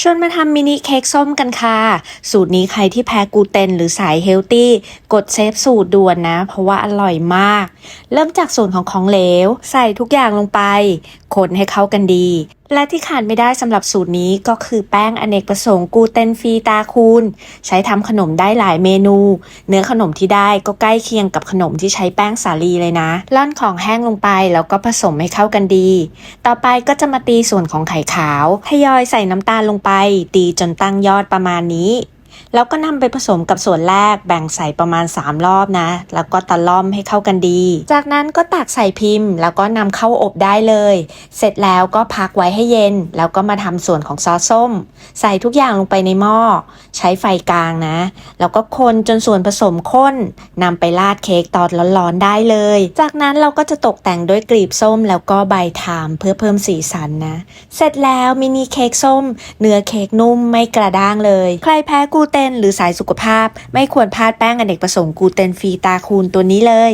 ชวนมาทำมินิเค้กส้มกันค่ะ สูตรนี้ใครที่แพ้กูเตนหรือสายเฮลตี้กดเซฟสูตรด่วนนะ เพราะว่าอร่อยมาก เริ่มจากส่วนของของเหลว ใส่ทุกอย่างลงไป คนให้เข้ากันดี และที่ขาดไม่ได้สำหรับสูตรนี้ก็คือแป้งอเนกประสงค์กูเตนฟรีตาคูณ ใช้ทำขนมได้หลายเมนู เนื้อขนมที่ได้ก็ใกล้เคียงกับขนมที่ใช้แป้งสาลีเลยนะล่อนของแห้งลงไปแล้วก็ผสมให้เข้ากันดี ต่อไปก็จะมาตีส่วนของไข่ขาวทยอยใส่น้ำตาลลงไป ตีจนตั้งยอดประมาณนี้ แล้วก็นำไปผสมกับส่วนแรกแบ่งใส่ประมาณ 3 รอบนะ แล้วก็ตะล่อมให้เข้ากันดี จากนั้นก็ตักใส่พิมพ์ แล้วก็นำเข้าอบได้เลย เสร็จแล้วก็พักไว้ให้เย็น แล้วก็มาทำส่วนของซอสส้ม ใส่ทุกอย่างลงไปในหม้อ ใช้ไฟกลางนะ แล้วก็คนจนส่วนผสมข้นนำไปราดเค้กตอนร้อนๆได้เลย จากนั้นเราก็จะตกแต่งด้วยกลีบส้มแล้วก็ใบถามเพื่อเพิ่มสีสันนะ เสร็จแล้วมินิเค้กส้ม เนื้อเค้กนุ่มไม่กระด้างเลย ใครแพ้กูลูเตนหรือสายสุขภาพ ไม่ควรพลาดแป้งอเนกประสงค์กลูเตนฟรีตาคูนตัวนี้เลย